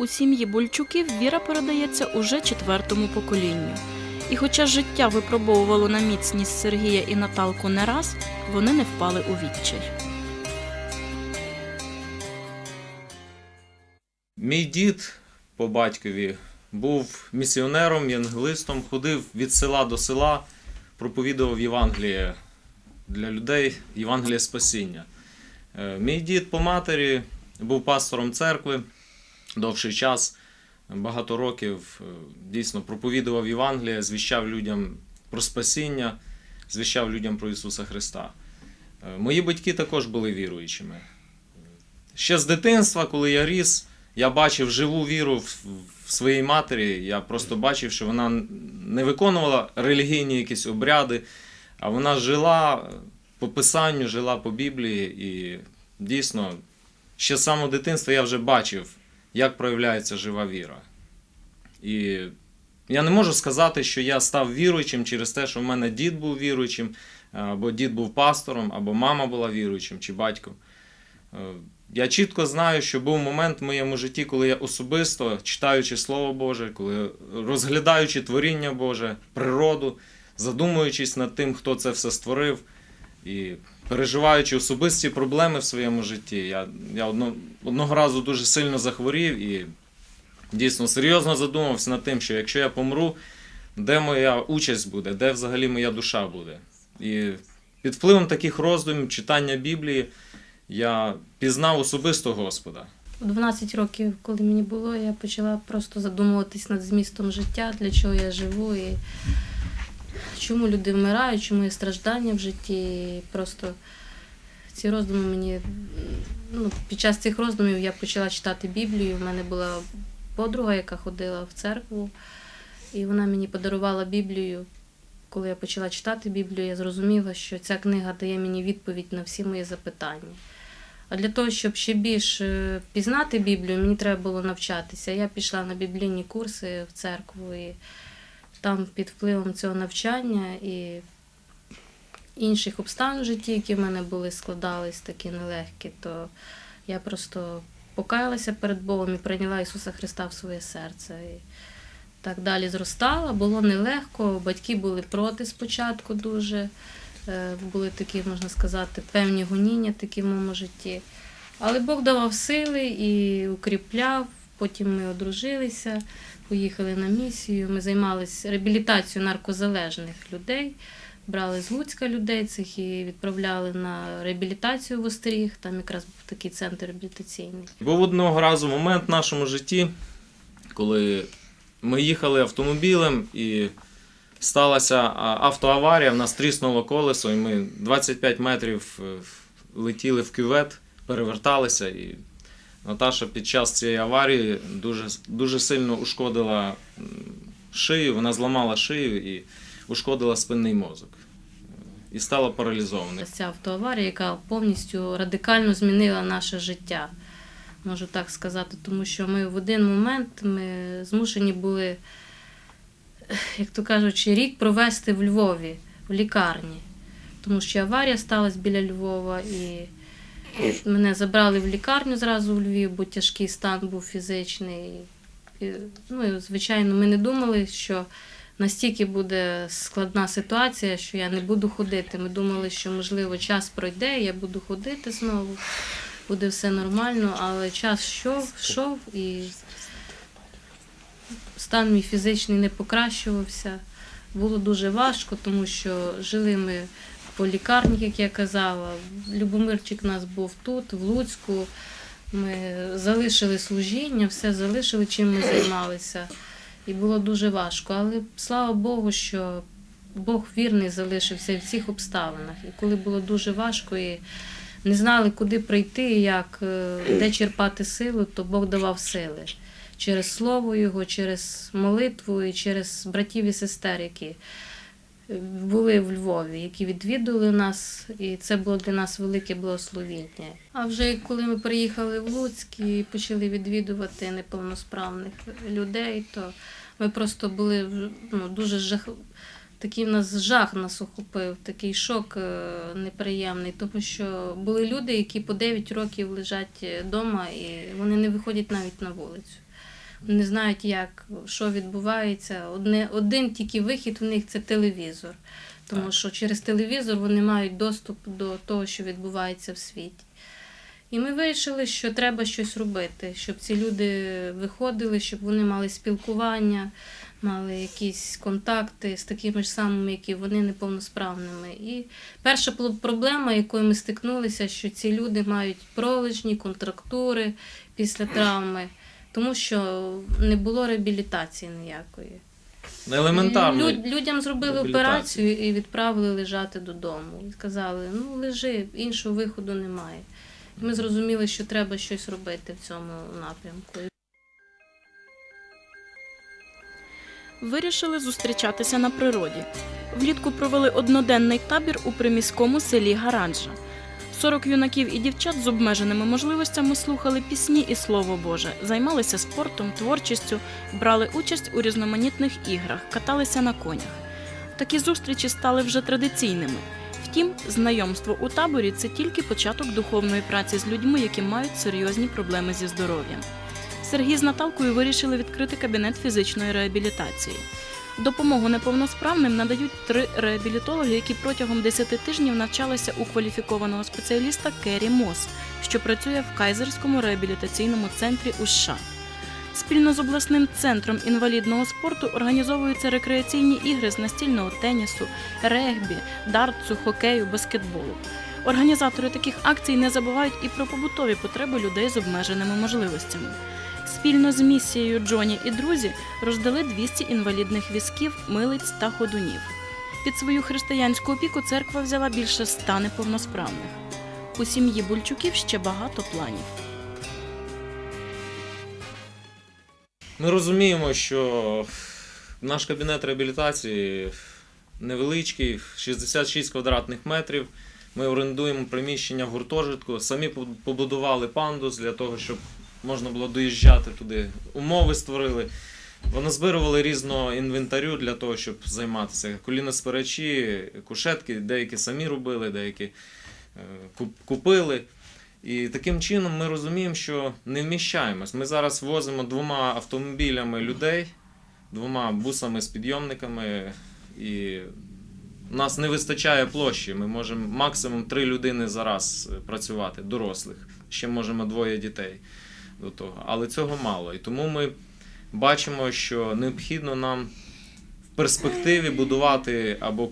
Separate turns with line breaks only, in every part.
У сім'ї Бульчуків віра передається уже четвертому поколінню. І хоча життя випробовувало на міцність Сергія і Наталку не раз, вони не впали у відчай.
Мій дід по батькові був місіонером, євангелистом, ходив від села до села, проповідував Євангеліє для людей, Євангеліє спасіння. Е, Мій дід по матері був пастором церкви довший час, багато років е, дійсно проповідував Євангеліє, звіщав людям про спасіння, звіщав людям про Ісуса Христа. Е, Мої батьки також були віруючими. Ще з дитинства, коли я ріс, я бачив живу віру в, в своїй матері. Я просто бачив, що вона не виконувала релігійні якісь обряди, а вона жила по писанню, жила по Біблії. І дійсно, ще з самого дитинства я вже бачив, як проявляється жива віра. І я не можу сказати, що я став віруючим через те, що в мене дід був віруючим, або дід був пастором, або мама була віруючим, чи батько. Е, Я чітко знаю, що був момент в моєму житті, коли я особисто, читаючи Слово Боже, коли розглядаючи творіння Боже, природу, задумуючись над тим, хто це все створив, і переживаючи особисті проблеми в своєму житті, я, я одно, одного разу дуже сильно захворів і дійсно серйозно задумався над тим, що якщо я помру, де моя участь буде, де взагалі моя душа буде. І під впливом таких роздумів, читання Біблії, я пізнав особисто Господа.
У 12 років, коли мені було, я почала просто задумуватись над змістом життя, для чого я живу і чому люди вмирають, чому є страждання в житті. Просто ці роздуми мені ну, під час цих роздумів я почала читати Біблію. У мене була подруга, яка ходила в церкву, і вона мені подарувала Біблію. Коли я почала читати Біблію, я зрозуміла, що ця книга дає мені відповідь на всі мої запитання. А для того, щоб ще більш е, пізнати Біблію, мені треба було навчатися. Я пішла на біблійні курси в церкву, і там під впливом цього навчання і інших обставин в житті, які в мене були, складались такі нелегкі, то я просто покаялася перед Богом і прийняла Ісуса Христа в своє серце. І так далі зростала. Було нелегко, батьки були проти спочатку дуже. Е, Були такі, можна сказати, певні гоніння такі в моєму житті. Але Бог давав сили і укріпляв. Потім ми одружилися, поїхали на місію. Ми займалися реабілітацією наркозалежних людей. Брали з Луцька людей цих і відправляли на реабілітацію в Остріг. Там якраз був такий центр реабілітаційний.
Був одного разу момент в нашому житті, коли ми їхали автомобілем і сталася автоаварія, в нас тріснуло колесо, і ми 25 метрів е, летіли в кювет, переверталися. І Наташа під час цієї аварії дуже, дуже сильно ушкодила шию, вона зламала шию і ушкодила спинний мозок. І стала паралізованою.
Ця автоаварія, яка повністю радикально змінила наше життя, можу так сказати, тому що ми в один момент ми змушені були, як то кажучи, рік провести в Львові, в лікарні. Тому що аварія сталася біля Львова, і мене забрали в лікарню зразу в Львів, бо тяжкий стан був фізичний. І, ну, і, звичайно, ми не думали, що настільки буде складна ситуація, що я не буду ходити. Ми думали, що можливо час пройде, я буду ходити знову, буде все нормально, але час йшов, йшов і стан мій фізичний не покращувався. Було дуже важко, тому що жили ми по лікарні, як я казала. Любомирчик у нас був тут, в Луцьку. Ми залишили служіння, все залишили, чим ми займалися. І було дуже важко. Але слава Богу, що Бог вірний залишився в цих обставинах. І коли було дуже важко і не знали, куди прийти, як, е, де черпати силу, то Бог давав сили через слово Його, через молитву і через братів і сестер, які були в Львові, які відвідували нас, і це було для нас велике благословіння. А вже коли ми приїхали в Луцьк і почали відвідувати неповносправних людей, то ми просто були ну, дуже жах... такий в нас жах нас охопив, такий шок е, неприємний, тому що були люди, які по 9 років лежать вдома і вони не виходять навіть на вулицю. Не знають, як, що відбувається. Одне, один тільки вихід в них це телевізор. Тому
Так.
що через телевізор вони мають доступ до того, що відбувається в світі. І ми вирішили, що треба щось робити, щоб ці люди виходили, щоб вони мали спілкування, мали якісь контакти з такими ж самими, як і вони неповносправними. І перша проблема, якою ми стикнулися, що ці люди мають пролежні, контрактури після травми, тому що не було реабілітації ніякої.
Елементарно.
Лю- людям зробили операцію і відправили лежати додому. І сказали, ну лежи, іншого виходу немає. І ми зрозуміли, що треба щось робити в цьому напрямку.
Вирішили зустрічатися на природі. Влітку провели одноденний табір у приміському селі Гараджа. 40 юнаків і дівчат з обмеженими можливостями слухали пісні і слово Боже, займалися спортом, творчістю, брали участь у різноманітних іграх, каталися на конях. Такі зустрічі стали вже традиційними. Втім, знайомство у таборі це тільки початок духовної праці з людьми, які мають серйозні проблеми зі здоров'ям. Сергій з Наталкою вирішили відкрити кабінет фізичної реабілітації. Допомогу неповносправним надають три реабілітологи, які протягом 10 тижнів навчалися у кваліфікованого спеціаліста Керрі Мос, що працює в Кайзерському реабілітаційному центрі у США. Спільно з обласним центром інвалідного спорту організовуються рекреаційні ігри з настільного тенісу, регбі, дартсу, хокею, баскетболу. Організатори таких акцій не забувають і про побутові потреби людей з обмеженими можливостями. Спільно з місією Джоні і друзі роздали 200 інвалідних візків, милиць та ходунів. Під свою християнську опіку церква взяла більше ста неповносправних. У сім'ї Бульчуків ще багато планів.
Ми розуміємо, що наш кабінет реабілітації невеличкий, 66 квадратних метрів. Ми орендуємо приміщення в гуртожитку, самі побудували пандус для того, щоб можна було доїжджати туди. Умови створили. Поназбирували різного інвентарю для того, щоб займатися. Коліноспирачі, кушетки, деякі самі робили, деякі е, купили. І таким чином ми розуміємо, що не вміщаємось. Ми зараз возимо двома автомобілями людей, двома бусами з підйомниками, і нас не вистачає площі. Ми можемо максимум три людини за раз е, працювати, дорослих. Ще можемо двоє дітей до того. Але цього мало. І тому ми бачимо, що необхідно нам в перспективі будувати або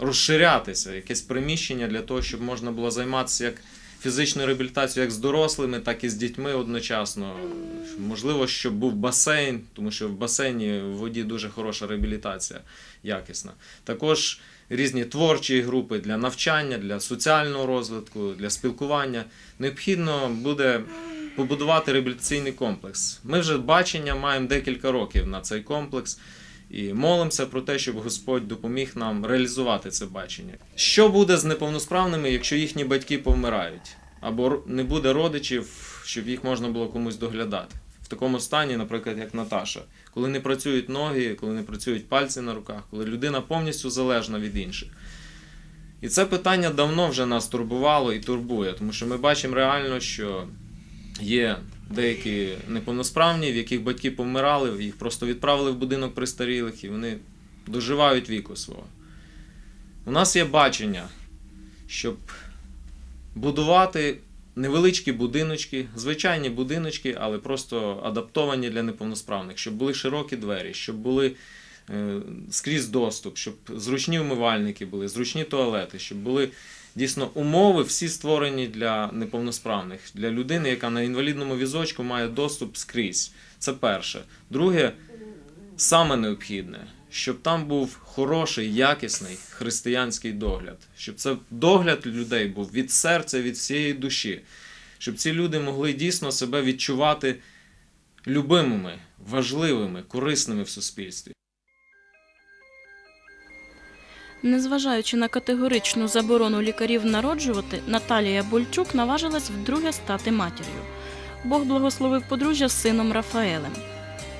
розширятися якесь приміщення для того, щоб можна було займатися як фізичною реабілітацією як з дорослими, так і з дітьми одночасно. Можливо, щоб був басейн, тому що в басейні в воді дуже хороша реабілітація, якісна. Також різні творчі групи для навчання, для соціального розвитку, для спілкування. Необхідно буде побудувати реабілітаційний комплекс. Ми вже бачення маємо декілька років на цей комплекс. І молимося про те, щоб Господь допоміг нам реалізувати це бачення. Що буде з неповносправними, якщо їхні батьки повмирають, або не буде родичів, щоб їх можна було комусь доглядати? В такому стані, наприклад, як Наташа, коли не працюють ноги, коли не працюють пальці на руках, коли людина повністю залежна від інших. І це питання давно вже нас турбувало і турбує, тому що ми бачимо реально, що є деякі неповносправні, в яких батьки помирали, їх просто відправили в будинок престарілих і вони доживають віку свого. У нас є бачення, щоб будувати невеличкі будиночки, звичайні будиночки, але просто адаптовані для неповносправних, щоб були широкі двері, щоб були е, скрізь доступ, щоб зручні вмивальники були, зручні туалети, щоб були дійсно умови всі створені для неповносправних, для людини, яка на інвалідному візочку має доступ скрізь. Це перше. Друге, саме необхідне, щоб там був хороший, якісний християнський догляд, щоб це догляд людей був від серця, від всієї душі, щоб ці люди могли дійсно себе відчувати любимими, важливими, корисними в суспільстві.
Незважаючи на категоричну заборону лікарів народжувати, Наталія Больчук наважилась вдруге стати матір'ю. Бог благословив подружжя з сином Рафаелем.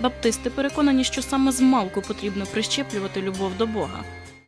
Баптисти переконані, що саме з малку потрібно прищеплювати любов до Бога.